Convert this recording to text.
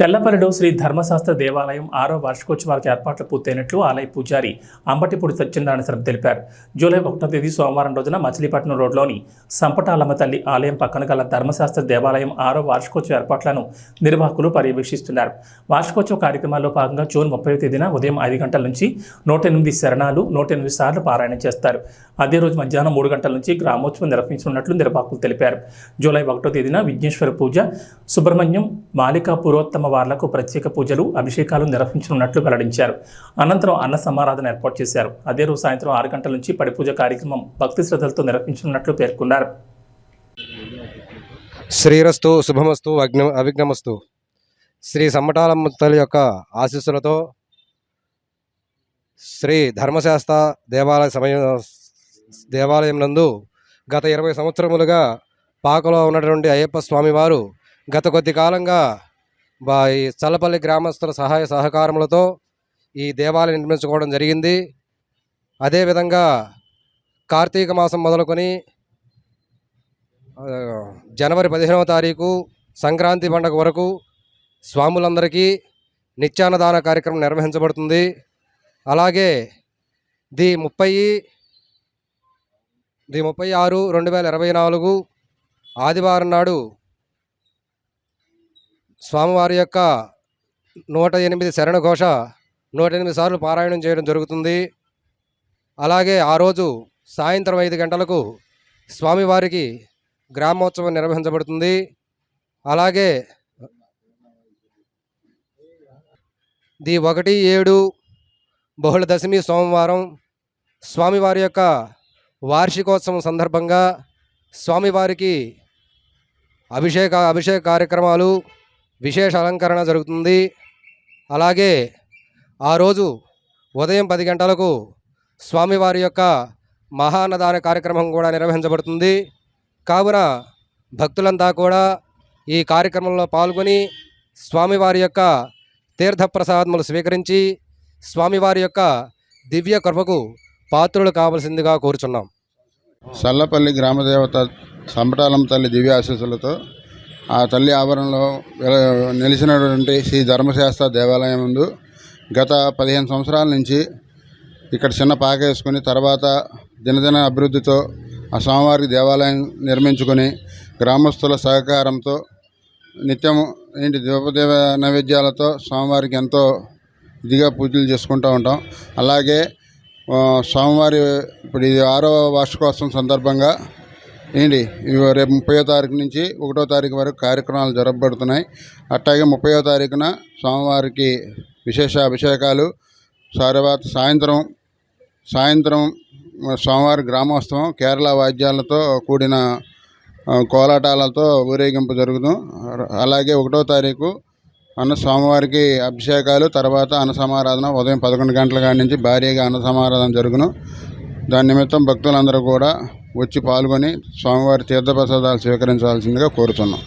తెల్లపల్లిలో శ్రీ ధర్మశాస్త్ర దేవాలయం ఆరో వార్షికోత్సవాలకు ఏర్పాట్లు పూర్తయినట్లు ఆలయ పూజారి అంబటిపూడి సత్యనారాయణ శర్మ తెలిపారు. జూలై ఒకటో తేదీ సోమవారం రోజున మచిలీపట్నం రోడ్లోని సంపటాలమ్మ తల్లి ఆలయం పక్కన గల ధర్మశాస్త్ర దేవాలయం ఆరో వార్షికోత్సవ ఏర్పాట్లను నిర్వాహకులు పర్యవేక్షిస్తున్నారు. వార్షికోత్సవ కార్యక్రమాల్లో భాగంగా జూన్ ముప్పై తేదీన ఉదయం ఐదు గంటల నుంచి నూట ఎనిమిది శరణాలు నూట ఎనిమిది సార్లు పారాయణ చేస్తారు. అదే రోజు మధ్యాహ్నం మూడు గంటల నుంచి గ్రామోత్సవం నిర్వహించనున్నట్లు నిర్వాహకులు తెలిపారు. జూలై ఒకటో తేదీన విఘ్నేశ్వర పూజ సుబ్రహ్మణ్యం మాలికా పురోత్తమ అమ్మవార్లకు ప్రత్యేక పూజలు అభిషేకాలు నిర్వహించనున్నట్లు వెల్లడించారు. అనంతరం అన్న సమారాధన ఏర్పాటు చేశారు. అదే రోజు సాయంత్రం ఆరు గంటల నుంచి పడి పూజ కార్యక్రమం భక్తి శ్రద్ధలతో నిర్వహించనున్నట్లు పేర్కొన్నారు. శ్రీరస్తు శుభమస్తు అగ్న అవిఘ్నమస్తు. శ్రీ సమ్మటాలమ్మ తల్లి యొక్క ఆశీస్సులతో శ్రీ ధర్మశాస్త్ర దేవాలయ సమయం దేవాలయం నందు గత ఇరవై సంవత్సరములుగా పాకలో ఉన్నటువంటి అయ్యప్ప స్వామివారు గత కొద్ది కాలంగా ఈ చల్లపల్లి గ్రామస్తుల సహాయ సహకారములతో ఈ దేవాలయం నిర్మించుకోవడం జరిగింది. అదేవిధంగా కార్తీక మాసం మొదలుకొని జనవరి పదిహేనవ తారీఖు సంక్రాంతి పండుగ వరకు స్వాములందరికీ నిత్యాన్నదాన కార్యక్రమం నిర్వహించబడుతుంది. అలాగే ది ముప్పై ది ముప్పై ఆరు రెండు వేల ఇరవై నాలుగు ఆదివారం నాడు స్వామివారి యొక్క నూట ఎనిమిది శరణఘోష నూట ఎనిమిది సార్లు పారాయణం చేయడం జరుగుతుంది. అలాగే ఆ రోజు సాయంత్రం ఐదు గంటలకు స్వామివారికి గ్రామోత్సవం నిర్వహించబడుతుంది. అలాగే ది ఒకటి ఏడు బహుళ దశమి సోమవారం స్వామివారి యొక్క వార్షికోత్సవం సందర్భంగా స్వామివారికి అభిషేక అభిషేక కార్యక్రమాలు విశేష అలంకరణ జరుగుతుంది. అలాగే ఆ రోజు ఉదయం పది గంటలకు స్వామివారి యొక్క మహాన్నదాన కార్యక్రమం కూడా నిర్వహించబడుతుంది. కావున భక్తులంతా కూడా ఈ కార్యక్రమంలో పాల్గొని స్వామివారి యొక్క తీర్థప్రసాదములు స్వీకరించి స్వామివారి యొక్క దివ్య కృపకు పాత్రులు కావలసిందిగా కోరుచున్నాం. సల్లపల్లి గ్రామదేవత సంబటాలం తల్లి దివ్య ఆశీస్సులతో ఆ తల్లి ఆవరణలో నిలిచినటువంటి శ్రీ ధర్మశాస్త్ర దేవాలయం ముందు గత పదిహేను సంవత్సరాల నుంచి ఇక్కడ చిన్న పాక వేసుకుని తర్వాత దినదిన అభివృద్ధితో ఆ స్వామివారి దేవాలయం నిర్మించుకొని గ్రామస్తుల సహకారంతో నిత్యం ఏంటి దేవదేవ నైవేద్యాలతో స్వామివారికి ఎంతో ఇదిగా పూజలు చేసుకుంటూ ఉంటాం. అలాగే స్వామివారి ఇప్పుడు ఇది ఆరో వార్షికోత్సవం సందర్భంగా ఏంటి? రేపు ముప్పయో తారీఖు నుంచి ఒకటో తారీఖు వరకు కార్యక్రమాలు జరపబడుతున్నాయి. అట్లాగే ముప్పయో తారీఖున స్వామివారికి విశేష అభిషేకాలు తర్వాత సాయంత్రం సాయంత్రం స్వామివారి గ్రామోత్సవం కేరళ వాద్యాలతో కూడిన కోలాటాలతో ఊరేగింపు జరుగును. అలాగే ఒకటో తారీఖు అన్న స్వామివారికి అభిషేకాలు తర్వాత అన్న సమారాధన ఉదయం పదకొండు గంటల కాడి నుంచి భారీగా అన్న సమారాధన జరుగును. దాని నిమిత్తం భక్తులందరూ కూడా వచ్చి పాల్గొని స్వామివారి తీర్థప్రసాదాలు స్వీకరించాల్సిందిగా కోరుతున్నాం.